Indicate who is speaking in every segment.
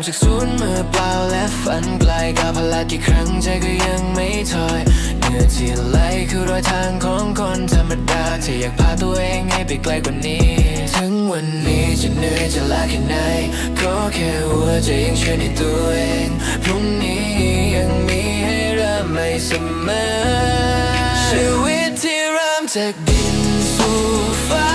Speaker 1: มจากศูนย์มือเปล่าและฝันไกลกับพลัดกี่ครั้งใจก็ยังไม่ถอยเหนื่อที่ไหลคือรอยทางของคนธรรมดาที่อยากพาตัวเองให้ไปไกลกว่านี้ถึงวันนี้จะเหนื่อยจะลาแค่ไหนก็แค่หัวใจยังเชื่อในตัวเองพรุ่งนี้ยังมีให้เริ่มใหม่เสมอชีวิตที่เริ่มจากดินสู่ฟ้า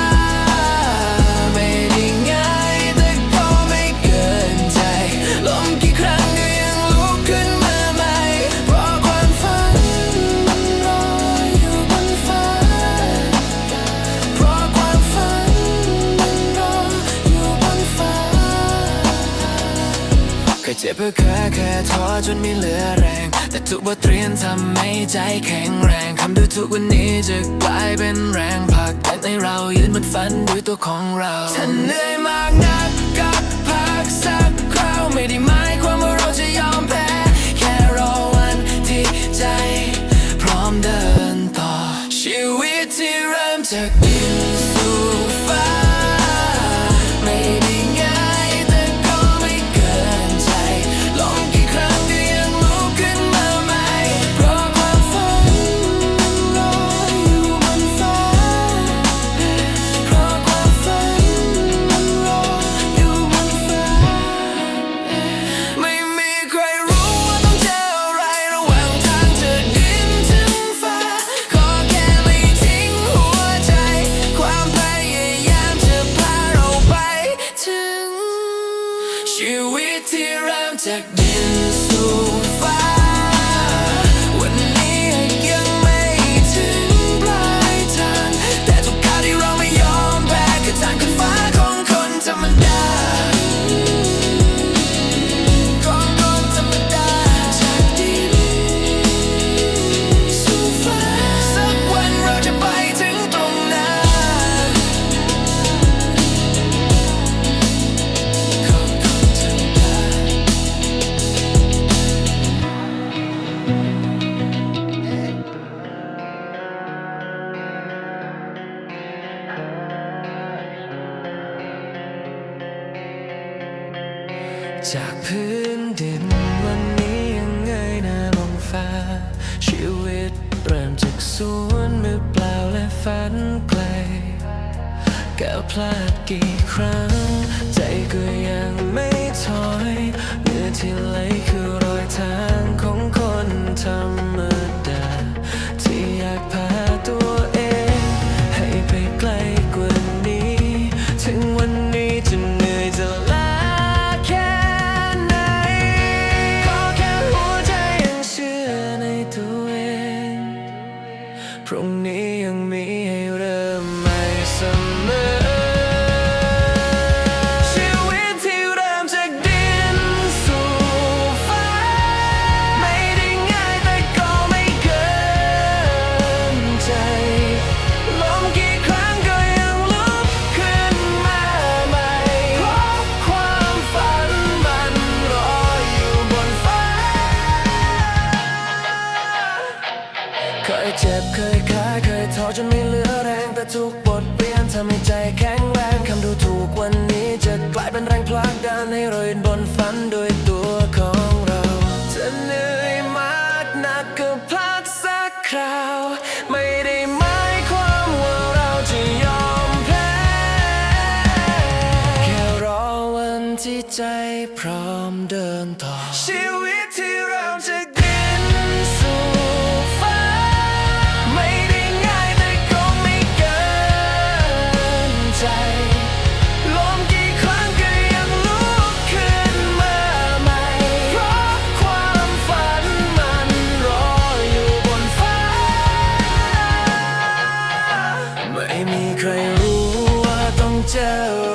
Speaker 1: เจ็บเพื่อแค่แค่ท้อจนไม่เหลือแรง แต่ทุกบทเรียนทำให้ใจแข็งแรงคำดูทุกวันนี้จะกลายเป็นแรงผลักดันให้เรายืนบนฝันด้วยตัวของเราฉันเหนื่อยมากนักก็พักสักคราวไม่ได้หมายความว่าเราจะยอมแพ้แค่รอวันที่ใจ สวนมือเปล่าและฝันไกลก้าวพลาดกี่ครั้ง ใจก็ยังไม่ถอยเมื่อที่ไหลคือรอยทางของคนทำ ทุกบทเรียนทำให้ใจแข็งแรงคำดูถูกวันนี้จะกลายเป็นแรงผลักดันให้เรายืนบนฝันด้วยตัวของเราจะเหนื่อยมากหนักก็พักสักคราวไม่ได้หมายความว่าเราจะยอมแพ้แค่รอวันที่ใจพร้อมเดินต่อชีวิตที่ ว่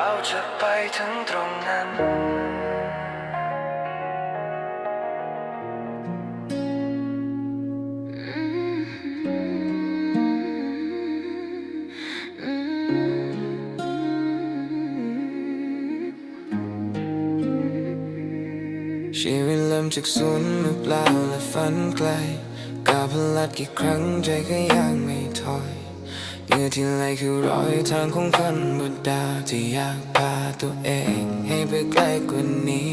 Speaker 1: เราจะไปถึงตรงนั้น ชีวิตเริ่มจากศูนย์มือเปล่าและฝันไกลก้าวพลัดกี่ครั้งใจก็ยังไม่ถอย มื่อที่ไหลคือรอยทางของคนบดดาวที่อยากพาตัวเองให้ไปไกลกว่านี้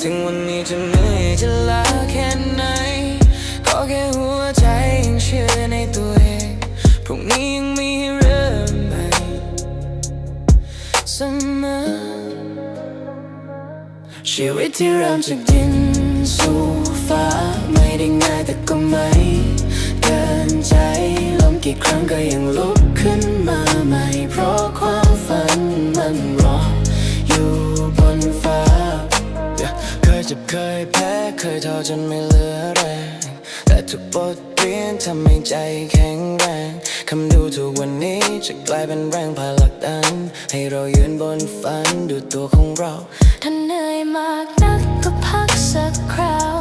Speaker 1: ถึงวันนี้จะเหนื่อยจะล้าแค่ไหนก็แค่หัวใจยังเชื่อในตัวเอง พรุ่งนี้ยังมีเริ่มใหม่เสมอชีวิตที่เริ่มจากดินสู่ฟ้าไม่ได้ง่ายแต่ก็ไม่เกินใจ กี่ครั้งก็ยังลุกขึ้นมาใหม่ เพราะความฝันมันรออยู่บนฟ้า เคยเจ็บเคยแพ้เคยท้อจนไม่เหลือแรงแต่ทุกบทเรียนทำให้ใจแข็งแรงคำดูทุกวันนี้จะกลายเป็นแรงผลักดัน ให้เรายืนบนฝันดูตัวของเรา
Speaker 2: ถ้าเหนื่อยมากนักก็พักสั
Speaker 1: กคราว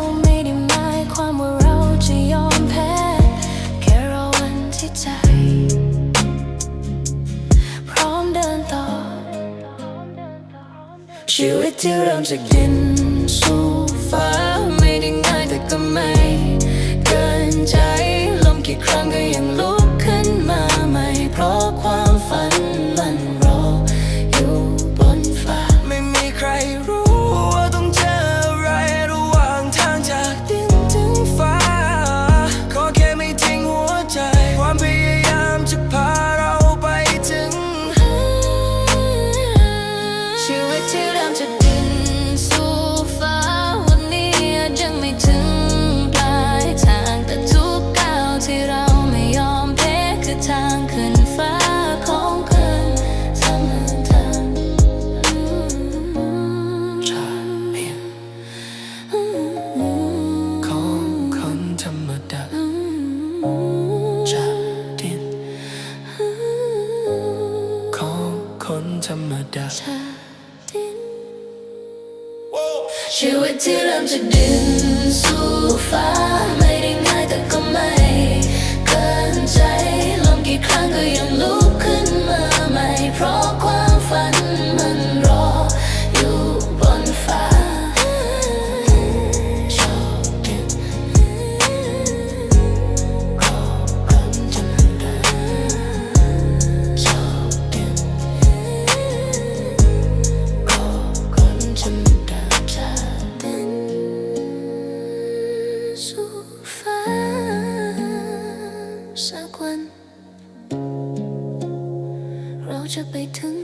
Speaker 2: ชีวิตที่เริ่มจากดินสู่ฟ้าไม่ได้
Speaker 1: ง่า
Speaker 2: ยแต่ก็ไม่เกินใจลมกี่ครั้งก็ยังลุกขึ้นมาใหม่เพราะความ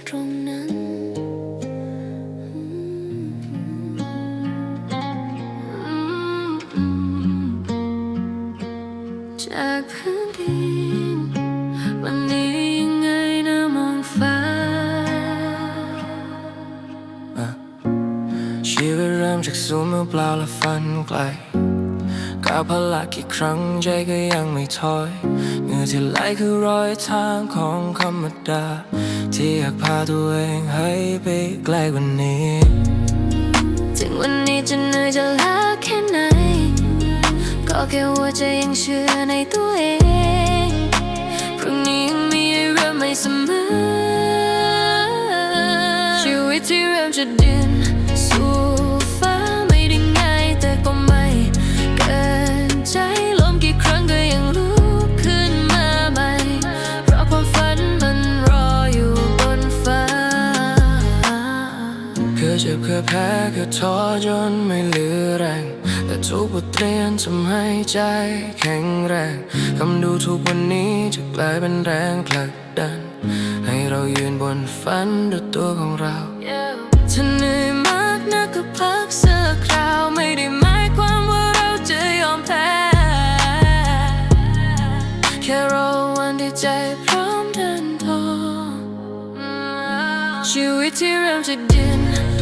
Speaker 2: ตรงนั้นจากพื้นดินวันนี้ยังไงนะมองฟ้า
Speaker 1: ชีวิตเริ่มจากศูนย์มือเปล่าและฝันไกลก้าวพลัดกี่ครั้งใจก็ยังไม่ถอยเหงื่อ ที่ไหลคือรอยทางของธรรมดา ที่อยากพาตัวเองให้ไปไกลกว่านี้
Speaker 2: ถึงวันนี้จะเหนื่อยจะล้าแค่ไหน ก็แค่ว่าใจยังเชื่อในตัวเองพรุ่งนี้ยังมีเริ่มใหม่เสมอชีวิตที่เริ่มจากดิน ยเจ็บ
Speaker 1: เคยแพ้เคยท้อจนไม่เหลือแรง แต่ทุกบทเรียนทำให้ใจแข็งแรงคำดูทุกวันนี้จะกลายเป็นแรงผลักดัน ให้เรายืนบนฝันด้วยตัวของเรา
Speaker 2: ถ้าเหนื่อยมากนักก็พักสักคราวไม่ได้หมายความว่าเราจะยอมแพ้ แค่รอวันที่ใจพร้อมเดินต่อชีวิตที่เริ่มจาก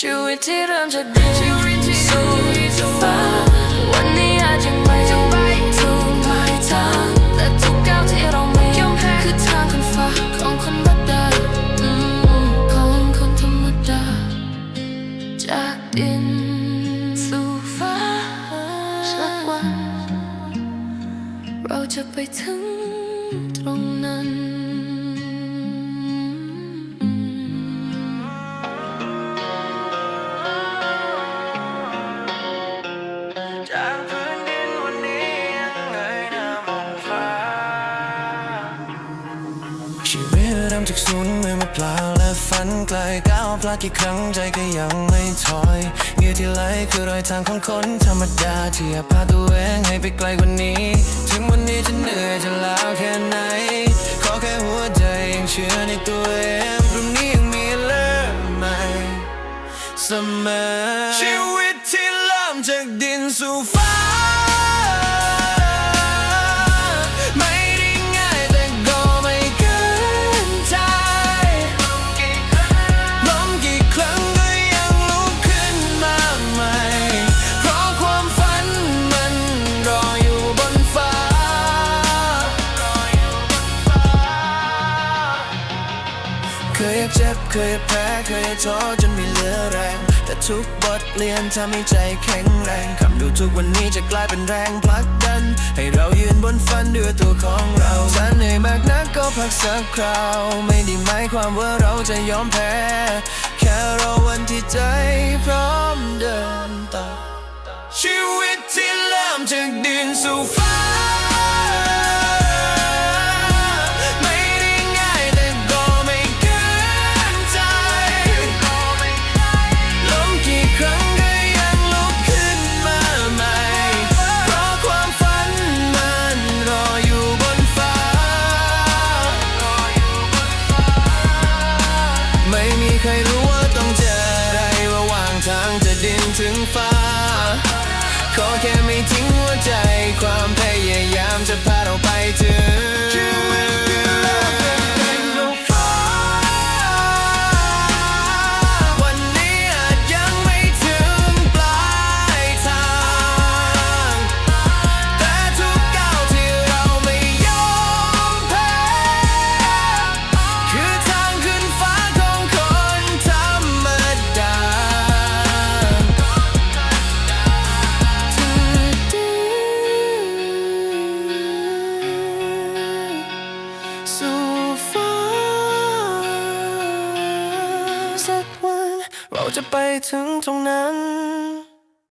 Speaker 1: ชีวิตที่เริ่มจากดินสู่ฟ้าวันนี้อาจยังไม่ถึงปลายทางแต่ทุกก้าวที่เราไม่ยอมแพ้คือทางขึ้นฟ้าของคนธรรมดาอืมของคนธรรมดาจากดินสู่ฟ้าสักวันเราจะไปถึง กี่ครั้งใจก็ยังไม่ถอยเหงื่อที่ไหลคือรอยทางของคนธรรมดาที่อยากพาตัวเองให้ไปไกลกว่านี้ ถึงวันนี้จะเหนื่อยจะล้าแค่ไหน ขอแค่หัวใจยังเชื่อในตัวเองพรุ่งนี้ยังมีเริ่มใหม่เสมอชีวิตที่เริ่มจากดินสู่ฟ้า เคยแพ้เคยท้อจนไม่เหลือแรง แต่ทุกบทเรียนทำให้ใจแข็งแรงคำดูทุกวันนี้จะกลายเป็นแรงผลักดัน ให้เรายืนบนฝันด้วยตัวของเราถ้าเหนื่อยมากนักก็พักสักคราว ไม่ได้หมายความว่าเราจะยอมแพ้ แค่รอวันที่ใจพร้อมเดินต่อชีวิตที่เริ่มจากดินสู่ฟ้า ขอ